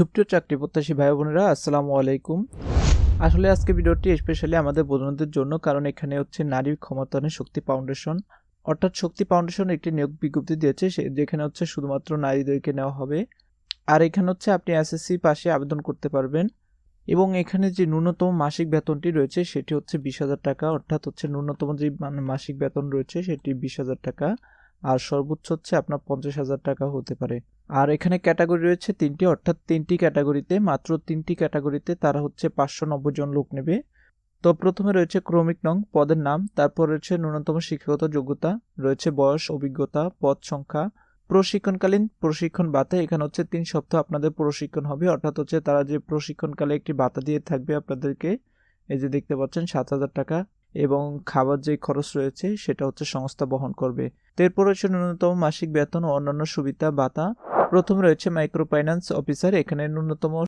সুপ্রিয় চাকরি প্রত্যাশী ভাই বোনেরা, আসসালামু আলাইকুম। আসলে আজকে ভিডিওটি স্পেশালি আমাদের বোনদের জন্য, কারণ এখানে হচ্ছে নারী ক্ষমতায়নের শক্তি ফাউন্ডেশন অর্থাৎ শক্তি ফাউন্ডেশন একটি নিয়োগ বিজ্ঞপ্তি দিয়েছে যেখানে হচ্ছে শুধুমাত্র নারীদেরকে নেওয়া হবে। আর এখানে হচ্ছে আপনি এসএসসি পাশে আবেদন করতে পারবেন। এবং এখানে যে ন্যূনতম মাসিক বেতনটি রয়েছে, সেটি হচ্ছে বিশ হাজার টাকা। অর্থাৎ হচ্ছে ন্যূনতম যে মানে মাসিক বেতন রয়েছে, সেটি বিশ হাজার টাকা। আর সর্বোচ্চ হচ্ছে আপনার পঞ্চাশ হাজার টাকা হতে পারে। আর এখানে ক্যাটাগরি রয়েছে তিনটি, অর্থাৎ তিনটি ক্যাটাগরিতে, মাত্র তিনটি ক্যাটাগরিতে তারা হচ্ছে পাঁচশো নব্বই জন লোক নেবে। তো প্রথমে রয়েছে ক্রমিক নং, পদের নাম, তারপর রয়েছে ন্যূনতম শিক্ষাগত যোগ্যতা, রয়েছে বয়স, অভিজ্ঞতা, পদ সংখ্যা, প্রশিক্ষণকালীন প্রশিক্ষণ ভাতা, এখানে হচ্ছে তিন সপ্তাহ আপনাদের প্রশিক্ষণ হবে, অর্থাৎ হচ্ছে তারা যে প্রশিক্ষণকালে একটি বাতা দিয়ে থাকবে আপনাদেরকে, এই যে দেখতে পাচ্ছেন, সাত হাজার টাকা এবং খাবার যে খরচ রয়েছে সেটা হচ্ছে সংস্থা বহন করবে। এরপর রয়েছে ন্যূনতম মাসিক বেতন ও অন্যান্য সুবিধা ভাতা। প্রথম রয়েছে মাইক্রো ফাইন্যান্স অফিসার এখানে ন্যূনতম